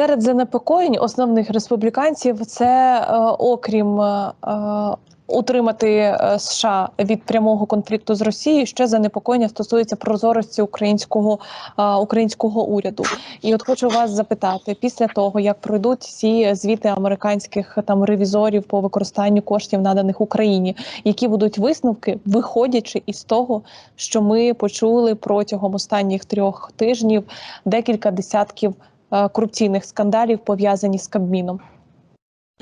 Серед занепокоєнь основних республіканців це е, окрім е, е, утримати США від прямого конфлікту з Росією, ще занепокоєння стосується прозорості українського українського уряду. І от хочу вас запитати, після того як пройдуть всі звіти американських там ревізорів по використанню коштів, наданих Україні, які будуть висновки, виходячи із того, що ми почули протягом останніх трьох тижнів декілька десятків корупційних скандалів пов'язані з Кабміном.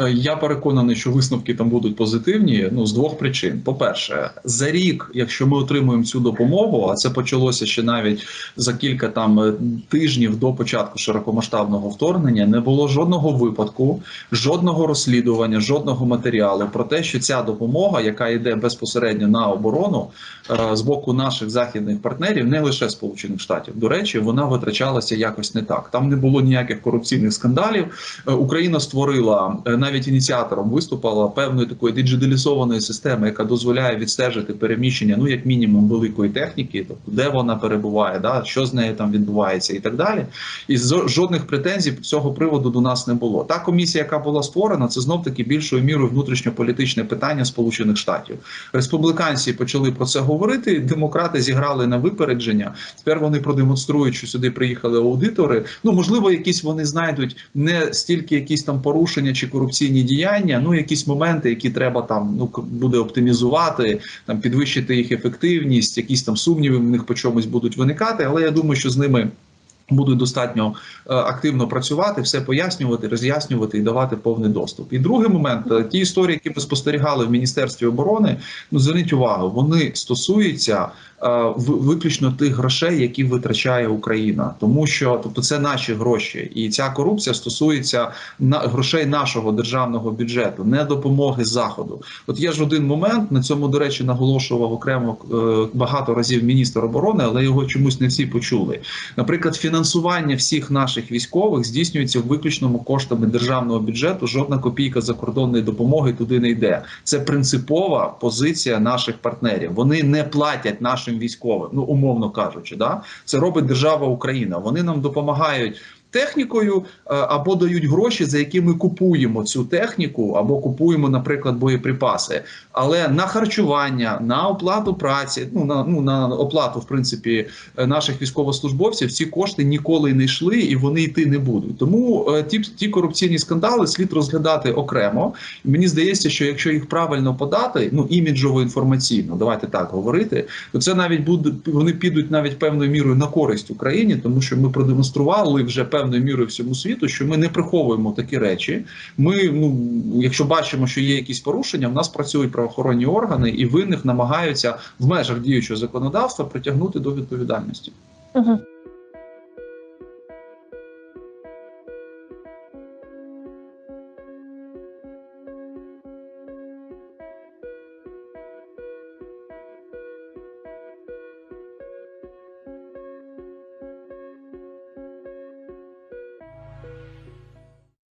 Е, Я переконаний, що висновки там будуть позитивні. Ну з двох причин: по-перше, за рік, якщо ми отримуємо цю допомогу, а це почалося ще навіть за кілька там е, тижнів до початку широкомасштабного вторгнення, не було жодного випадку, жодного розслідування, жодного матеріалу про те, що ця допомога, яка йде безпосередньо на оборону е, з боку наших західних партнерів, не лише Сполучених Штатів. До речі, вона витрачалася якось не так. Там не було ніяких корупційних скандалів. Україна створила е, навіть ініціатором виступала певної такої диджиталізованої системи, яка дозволяє відстежити переміщення, ну як мінімум, великої техніки, тобто де вона перебуває, да що з нею там відбувається, і так далі. І жодних претензій з цього приводу до нас не було. Та комісія, яка була створена, це знов таки більшою мірою внутрішньополітичне питання Сполучених Штатів. Республіканці почали про це говорити. Демократи зіграли на випередження. Тепер вони продемонструють, що сюди приїхали аудитори. Ну можливо, якісь вони знайдуть не стільки якісь там порушення чи корупційні діяння, ну якісь моменти, які треба там ну буде оптимізувати, там підвищити їх ефективність, якісь там сумніви в них по чомусь будуть виникати. Але я думаю, що з ними. Будуть достатньо е, активно працювати, все пояснювати, роз'яснювати і давати повний доступ. І другий момент, е, ті історії, які ми спостерігали в міністерстві оборони, ну зверніть увагу, вони стосуються виключно тих грошей, які витрачає Україна, тому що тобто це наші гроші, і ця корупція стосується на грошей нашого державного бюджету, не допомоги заходу. От є ж один момент на цьому, до речі, наголошував окремо е, багато разів міністр оборони, але його чомусь не всі почули. Наприклад, фінансування всіх наших військових здійснюється виключно коштами державного бюджету. Жодна копійка закордонної допомоги туди не йде. Це принципова позиція наших партнерів. Вони не платять нашим військовим, ну умовно кажучи, да це робить держава Україна. Вони нам допомагають. Технікою е, або дають гроші, за які ми купуємо цю техніку, або купуємо, наприклад, боєприпаси. Але на харчування, на оплату праці, ну на ну на оплату, в принципі, е, наших військовослужбовців ці кошти ніколи не йшли і вони йти не будуть. Тому е, ті, ті корупційні скандали слід розглядати окремо. Мені здається, що якщо їх правильно подати, ну іміджово інформаційно, давайте так говорити, то це навіть буде вони підуть навіть певною мірою на користь Україні, тому що ми продемонстрували вже певною мірою всьому світу, що ми не приховуємо такі речі. Ми, ну якщо бачимо, що є якісь порушення, в нас працюють правоохоронні органи, і винних намагаються в межах діючого законодавства притягнути до відповідальності. Угу.